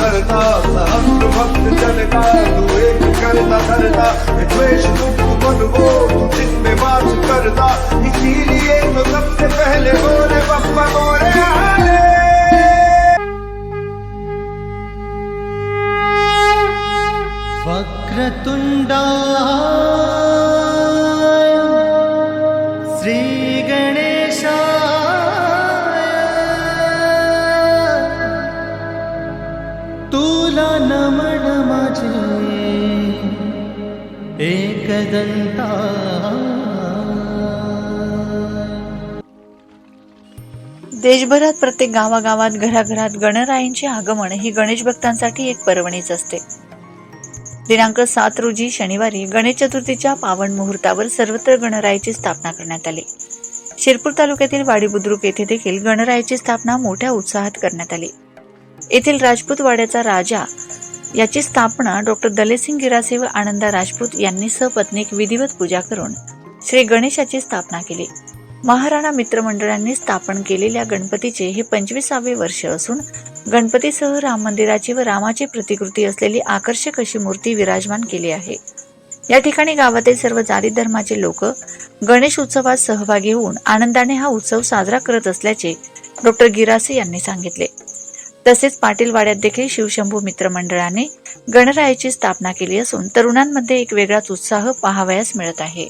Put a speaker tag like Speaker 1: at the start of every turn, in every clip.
Speaker 1: हरता सहस्र भक्त जनता तू एक करता धरता द्वेष दुख बनवो हो, तू जिसमें वास करता इसीलिए तो सबसे पहले बोले पप्पा बोले आले।
Speaker 2: वक्रतुण्डा एकदंता
Speaker 3: देशभरात प्रत्येक गावागावात घराघरात गणरायांचे आगमन ही गणेश भक्तांसाठी एक पर्वणीच असते. दिनांक सात रोजी शनिवारी गणेश चतुर्थीच्या पावन मुहूर्तावर सर्वत्र गणरायाची स्थापना करण्यात आली. शिरपूर तालुक्यातील वाडी बुद्रुक येथे देखील गणरायाची स्थापना मोठ्या उत्साहात करण्यात आली. येथील राजपूत वाड्याचा राजा याची स्थापना डॉक्टर दलेसिंग गिरासे व आनंदा राजपूत यांनी सपत्नीक विधिवत पूजा करून श्री गणेशाची स्थापना केली. महाराणा मित्रमंडळांनी स्थापन केलेल्या गणपतीचे हे पंचवीसावे वर्ष असून गणपतीसह राम मंदिराची व रामाची प्रतिकृती असलेली आकर्षक अशी मूर्ती विराजमान केली आहे. या ठिकाणी गावातील सर्व जाती धर्माचे लोक गणेश उत्सवात सहभागी होऊन आनंदाने हा उत्सव साजरा करत असल्याचे डॉक्टर गिरासे यांनी सांगितले. तसेच पाटील वाड्यात देखील शिवशंभू मित्र मंडळाने गणरायाची स्थापना केली असून तरुणांमध्ये एक वेगळाच उत्साह पाहावयास मिळत आहे.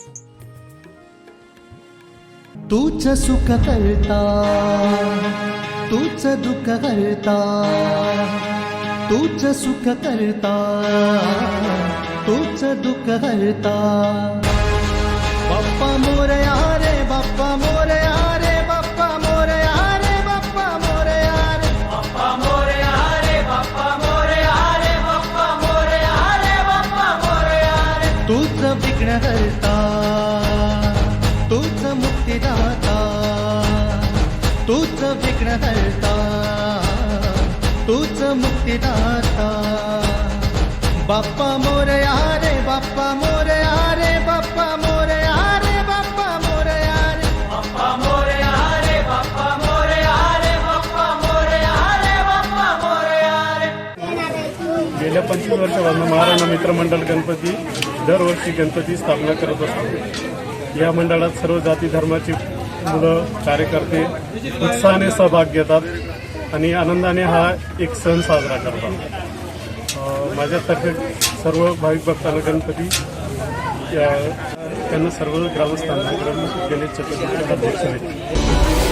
Speaker 2: तूच सुख करता तूच दुःख करता तूच सुख करता तूच दुःख करता. पप्पा मोरे तूच विघ्न हरता तूच मुक्तिदाता तूच विघ्न हरता तूच मुक्तिदाता. बाप्पा मोरया रे बाप्पा मोरया रे बाप्पा मोरया रे बाप्पा मोरया रे
Speaker 4: गेल्या पंचवीस वर्षापासून महाराणा मित्रमंडळ गणपती. दरवर्षी गणपती स्थापना करत असतो. या मंडळात सर्व जाती धर्माची मुलं कार्यकर्ते उत्साहाने सहभाग घेतात आणि आनंदाने हा एक सण साजरा करतात. माझ्यातर्फे सर्व भाविक भक्तांना गणपती त्यांना सर्व ग्रामस्थांना गणेश चतुर्थीच्या शुभेच्छा